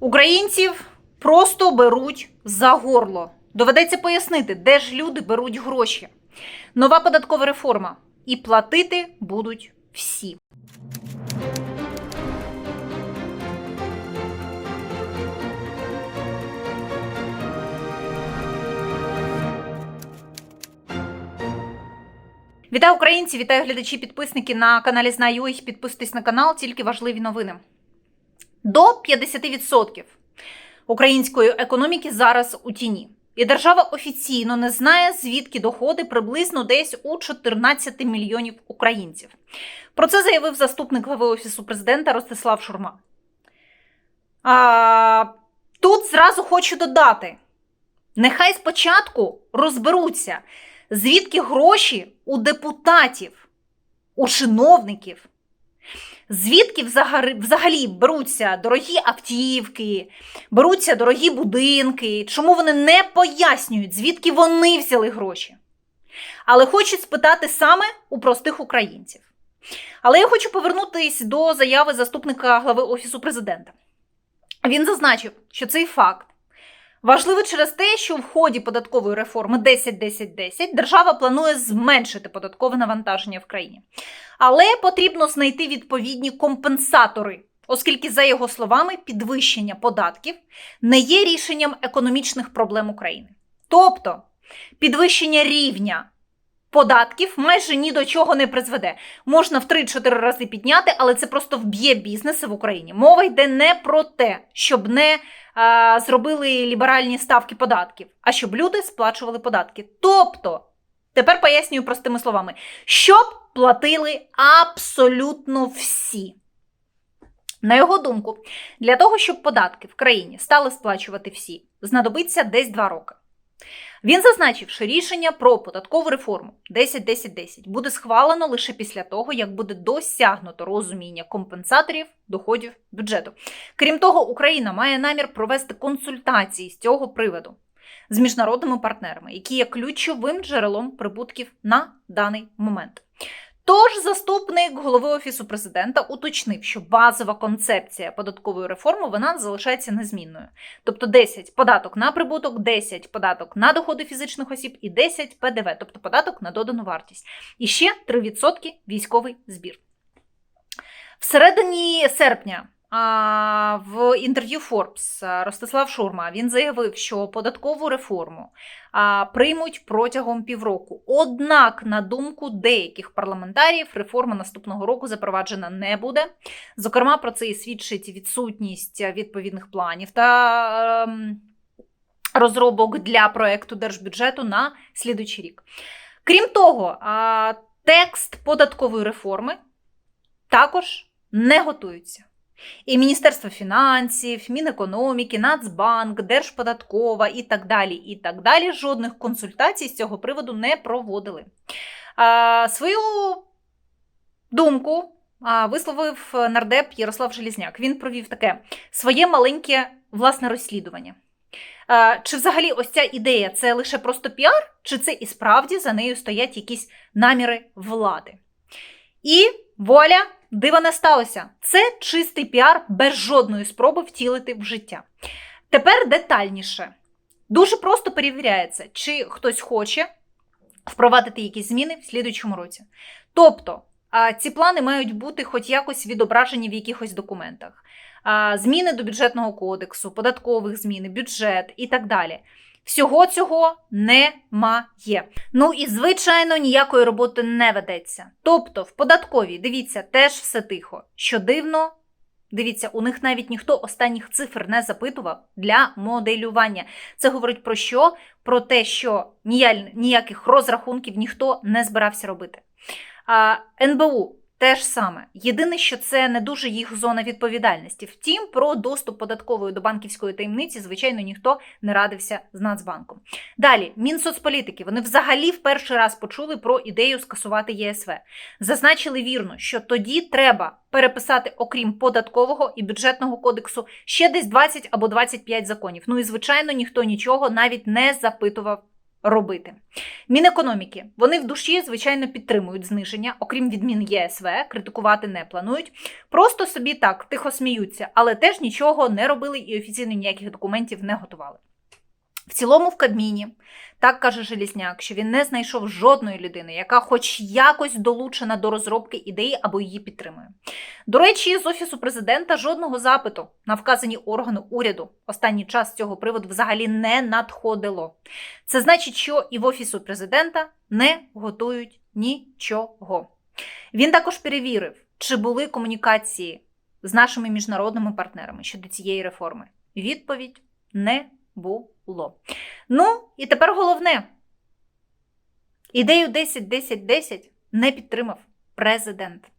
Українців просто беруть за горло. Доведеться пояснити, де ж люди беруть гроші. Нова податкова реформа. І платити будуть всі. Вітаю українці, вітаю глядачі, підписники на каналі Знаю. Підписуйтесь на канал, тільки важливі новини. До 50% української економіки зараз у тіні. І держава офіційно не знає, звідки доходи приблизно десь у 14 мільйонів українців. Про це заявив заступник глави Офісу президента Ростислав Шурма. А, тут зразу хочу додати: нехай спочатку розберуться, звідки гроші у депутатів, у чиновників. Звідки взагалі, беруться дорогі автівки, беруться дорогі будинки, чому вони не пояснюють, звідки вони взяли гроші. Але хочуть спитати саме у простих українців. Але я хочу повернутися до заяви заступника глави Офісу президента. Він зазначив, що цей факт важливий через те, що в ході податкової реформи 10-10-10 держава планує зменшити податкове навантаження в країні. Але потрібно знайти відповідні компенсатори, оскільки, за його словами, підвищення податків не є рішенням економічних проблем України. Тобто підвищення рівня податків майже ні до чого не призведе. Можна в 3-4 рази підняти, але це просто вб'є бізнеси в Україні. Мова йде не про те, щоб не а, зробили ліберальні ставки податків, а щоб люди сплачували податки. Тобто, тепер пояснюю простими словами, щоб платили абсолютно всі. На його думку, для того, щоб податки в країні стали сплачувати всі, знадобиться десь 2 роки. Він зазначив, що рішення про податкову реформу 10-10-10 буде схвалено лише після того, як буде досягнуто розуміння компенсаторів доходів бюджету. Крім того, Україна має намір провести консультації з цього приводу з міжнародними партнерами, які є ключовим джерелом прибутків на даний момент. Тож заступник голови офісу президента уточнив, що базова концепція податкової реформи вона залишається незмінною. Тобто 10 податок на прибуток, 10 податок на доходи фізичних осіб і 10 ПДВ, тобто податок на додану вартість. І ще 3% військовий збір. Всередині серпня а, в інтерв'ю Forbes Ростислав Шурма він заявив, що податкову реформу приймуть протягом півроку. Однак, на думку деяких парламентарів, реформа наступного року запроваджена не буде. Зокрема, про це і свідчить відсутність відповідних планів та ем, розробок для проекту держбюджету на слідуючий рік. Крім того, текст податкової реформи також не готується. І Міністерство фінансів, Мінекономіки, Нацбанк, Держподаткова і так далі. І так далі. Жодних консультацій з цього приводу не проводили. А, Свою думку а, висловив нардеп Ярослав Желізняк. Він провів таке своє маленьке власне розслідування. А, Чи взагалі ось ця ідея це лише просто піар, чи це і справді за нею стоять якісь наміри влади? І вуаля! Дива не сталося. Це чистий піар без жодної спроби втілити в життя. Тепер детальніше. Дуже просто перевіряється, чи хтось хоче впровадити якісь зміни в слідуючому році. Тобто, ці плани мають бути хоч якось відображені в якихось документах. Зміни до бюджетного кодексу, податкових змін, бюджет і так далі. Всього цього немає. Ну і, звичайно, ніякої роботи не ведеться. Тобто, в податковій, дивіться, теж все тихо. Що дивно, дивіться, у них навіть ніхто останніх цифр не запитував для моделювання. Це говорить про що? Про те, що ніяких розрахунків ніхто не збирався робити. А, НБУ. Те ж саме. Єдине, що це не дуже їх зона відповідальності. Втім, про доступ податкової до банківської таємниці, звичайно, ніхто не радився з Нацбанком. Далі, Мінсоцполітики, вони взагалі в перший раз почули про ідею скасувати ЄСВ. Зазначили вірно, що тоді треба переписати, окрім податкового і бюджетного кодексу, ще десь 20 або 25 законів. Ну і звичайно, ніхто нічого навіть не запитував робити. Мінекономіки вони в душі, звичайно, підтримують зниження, окрім відмін ЄСВ, критикувати не планують. Просто собі так тихо сміються, але теж нічого не робили і офіційно ніяких документів не готували. В цілому, в Кабміні, так каже Желізняк, що він не знайшов жодної людини, яка хоч якось долучена до розробки ідеї або її підтримує. До речі, з офісу президента жодного запиту на вказані органи уряду останній час цього приводу взагалі не надходило. Це значить, що і в офісу президента не готують нічого. Він також перевірив, чи були комунікації з нашими міжнародними партнерами щодо цієї реформи. Відповідь не було. Ну, і тепер головне: ідею 10-10-10 не підтримав президент.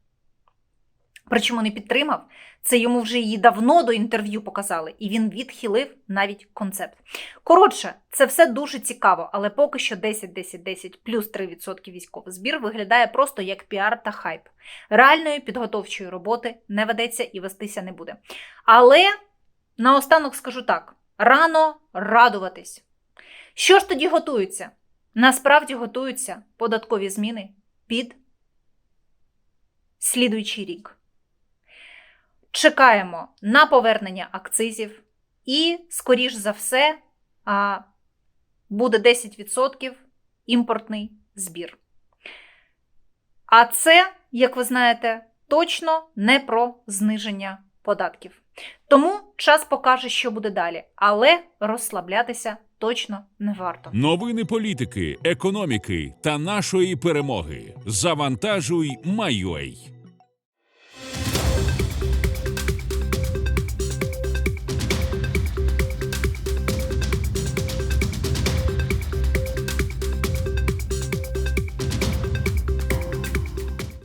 Причому не підтримав, це йому вже її давно до інтерв'ю показали, і він відхилив навіть концепт. Коротше, це все дуже цікаво, але поки що 10-10-10 плюс 3% військовий збір виглядає просто як піар та хайп. Реальної підготовчої роботи не ведеться і вестися не буде. Але наостанок скажу так: рано радуватись. Що ж тоді готується? Насправді готуються податкові зміни під слідуючий рік. Чекаємо на повернення акцизів, і, скоріш за все, буде 10% імпортний збір. А це, як ви знаєте, точно не про зниження податків. Тому час покаже, що буде далі, але розслаблятися точно не варто. Новини політики, економіки та нашої перемоги. Завантажуй, Майой.